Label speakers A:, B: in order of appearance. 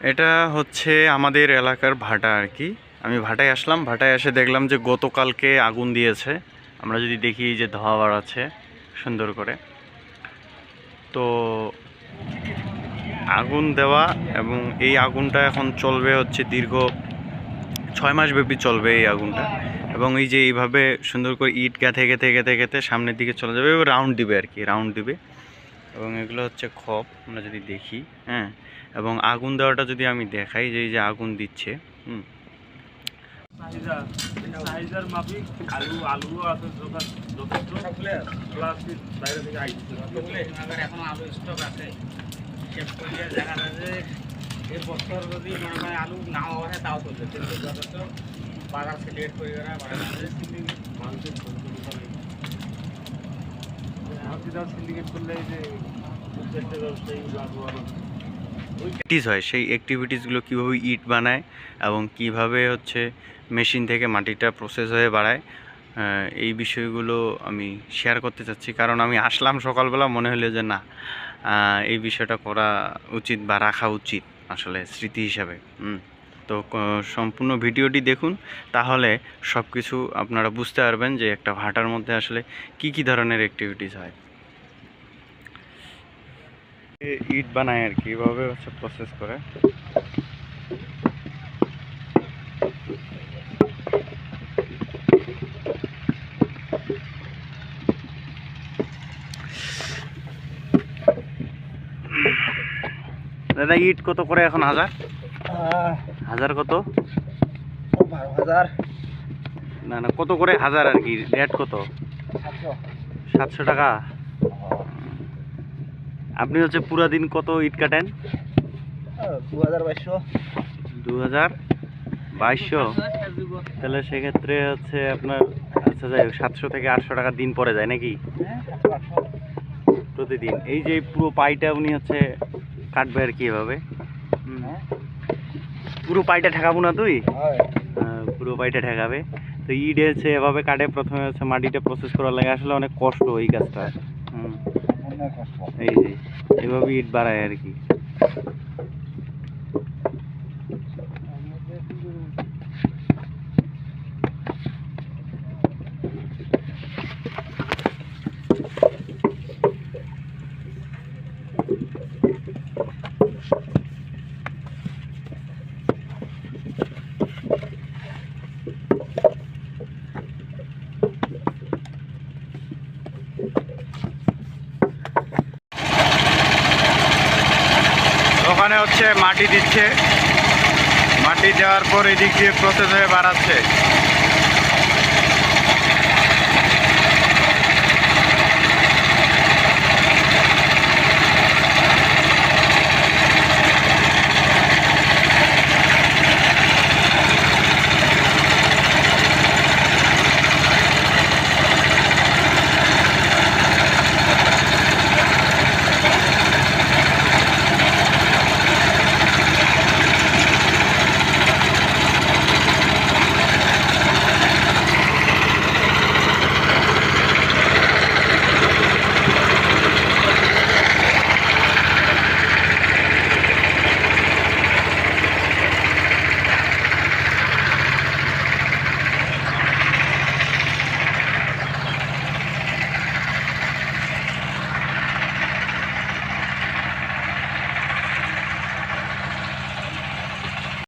A: এটা হচ্ছে আমাদের এলাকার ভাটা আর কি। আমি ভাটায় আসলাম, ভাটায় এসে দেখলাম যে গতকালকে আগুন দিয়েছে। আমরা যদি দেখি যে ধোয়া বাড়াচ্ছে সুন্দর করে। তো আগুন দেওয়া এবং এই আগুনটা এখন চলবে হচ্ছে দীর্ঘ ছয় মাস ব্যাপী চলবে এই আগুনটা। এবং এই যে এইভাবে সুন্দর করে ইট গেঁথে গেঁথে গেঁথে গেঁথে সামনের দিকে চলে যাবে, এবার রাউন্ড দিবে আর কি রাউন্ড দিবে। এবং এগুলো হচ্ছে খপ আমরা যদি দেখি হ্যাঁ? এবং আগুন দেওয়াটা যদি আমি দেখাই যে এই যে আগুন দিচ্ছে হুম?
B: সাইজার সাইজার মাফিক আলু আলু আছে যথেষ্ট। প্লাস্টিক বাইরে থেকে আইছে।
C: আমার এখন আলু আছে। দেখা যায় যে এই যদি মনে হয় আলু নাও হয় তাও চলবে। কিন্তু যথেষ্ট বাজার সিলেক্ট করে
B: মানুষের
A: অ্যাক্টিভিটিস হয়, সেই অ্যাক্টিভিটিসগুলো কীভাবে ইট বানায় এবং কীভাবে হচ্ছে মেশিন থেকে মাটিটা প্রসেস হয়ে বাড়ায় এই বিষয়গুলো আমি শেয়ার করতে চাচ্ছি। কারণ আমি আসলাম সকালবেলা, মনে হলো যে না এই বিষয়টা করা উচিত বা রাখা উচিত আসলে স্মৃতি হিসাবে। তো সম্পূর্ণ ভিডিওটি দেখুন, তাহলে সব কিছু আপনারা বুঝতে পারবেন যে একটা ভাটার মধ্যে আসলে কি কি ধরনের অ্যাক্টিভিটিস হয়। ইট বানায় আর কি এভাবে হচ্ছে প্রসেস করে। দাদা ইট কত করে এখন হাজার? হাজার কত?
C: বারো হাজার।
A: না না কত করে? হাজার আর কি রেট কত?
C: সাতশো।
A: সাতশো টাকা। আপনি হচ্ছে পুরো দিন কত ইট কাটেন?
C: দু হাজার বাইশশো।
A: দু হাজার বাইশশো? তাহলে সেক্ষেত্রে হচ্ছে আপনার আচ্ছা যাই হোক সাতশো থেকে আটশো টাকা দিন পরে যায় নাকি? প্রতিদিন। এই যে পুরো পাইটা উনি হচ্ছে কাটবে আর কি এভাবে? পুরো পাইটা ঠেকাবো না তুই? পুরো পাইটা ঠেকাবে। তো ইট হচ্ছে এভাবে কাটে প্রথমে হচ্ছে মাটিটা প্রসেস করার লাগে। আসলে অনেক কষ্ট এই কাজটা। এই এভাবে ইট বাড়ায় আর কি। ওখানে হচ্ছে মাটি দিচ্ছে। মাটি দেওয়ার পর এদিক দিয়ে প্রসেস হয়ে বাড়াচ্ছে।